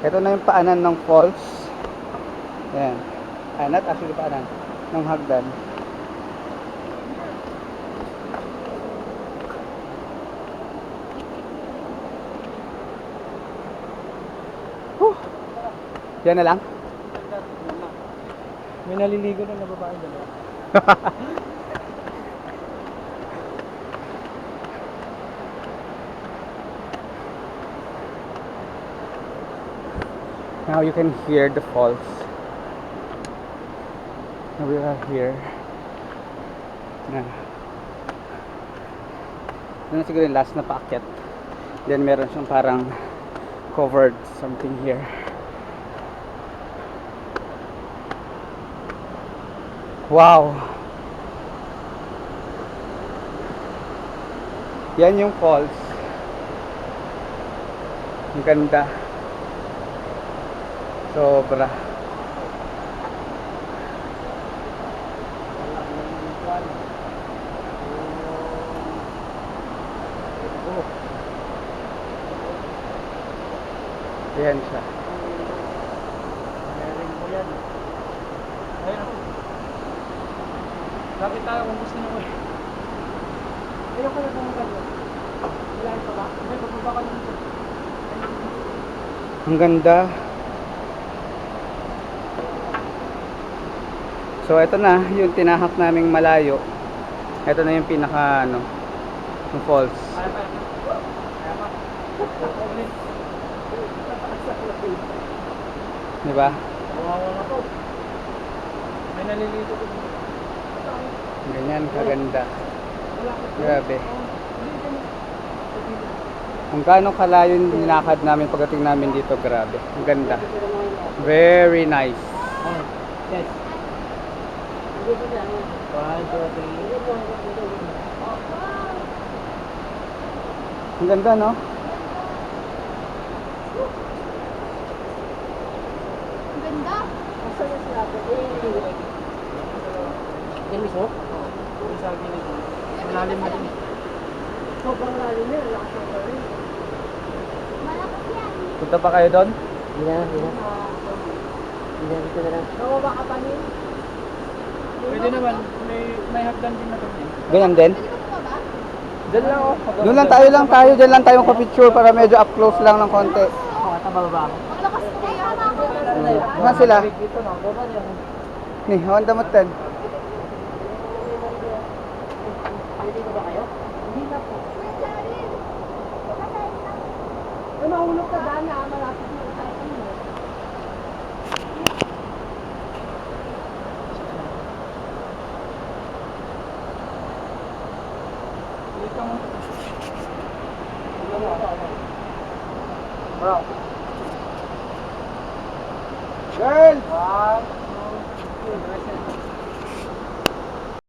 Ito na yung paanan ng falls. Ayan. Ah, not actually paanan. Ng hagdan. Huh. Yan na lang. May naliligo na na babae dalawa. Now you can hear the falls. Now we are here. Na. Yun na siguro yung last na paakyat. Then meron siyang parang covered something here. Wow! Yan yung falls. Ang ganda. Sobra. Ayan siya. Meron ko yan. Ayun ako. Lapit tayo kung gusto nyo. Ayun ko na pumunta doon. Wala pa ba? May pagbaba ka dito. Ang ganda. So ito na, yung tinahak naming malayo. Ito na yung pinaka ano, yung falls. Di ba? May nalilito ko. Ganyan kaganda. Grabe. Kung gaano kalayo yung nilakad namin pagdating namin dito, grabe. Ang ganda. Very nice. Yes. Ang ganda, no? Ang ganda. Yan mismo? Oo. Yung sa gilid. Malalim na din. Sobrang lalim yan. Lakas ng lalim. Malakas yan. Punta pa kayo doon? Hindi na, hindi na. Hindi na, dito na lang. Nawa ka pa niyo? Pwede naman. May, may hagdan din na eh. Ganyan din? Diyan lang oh. Doon lang tayo lang tayo, dyan lang tayo picture para medyo up close lang ng konti. Oo, ata bababa ako. Malakas po yan. Saan sila? Ni, hawan damot din. Pwede ba kayo? Hindi na po. Mahulog ka daan na. Malapit na sa akin mo. Dito mo. Bro. Girl! One, two, three.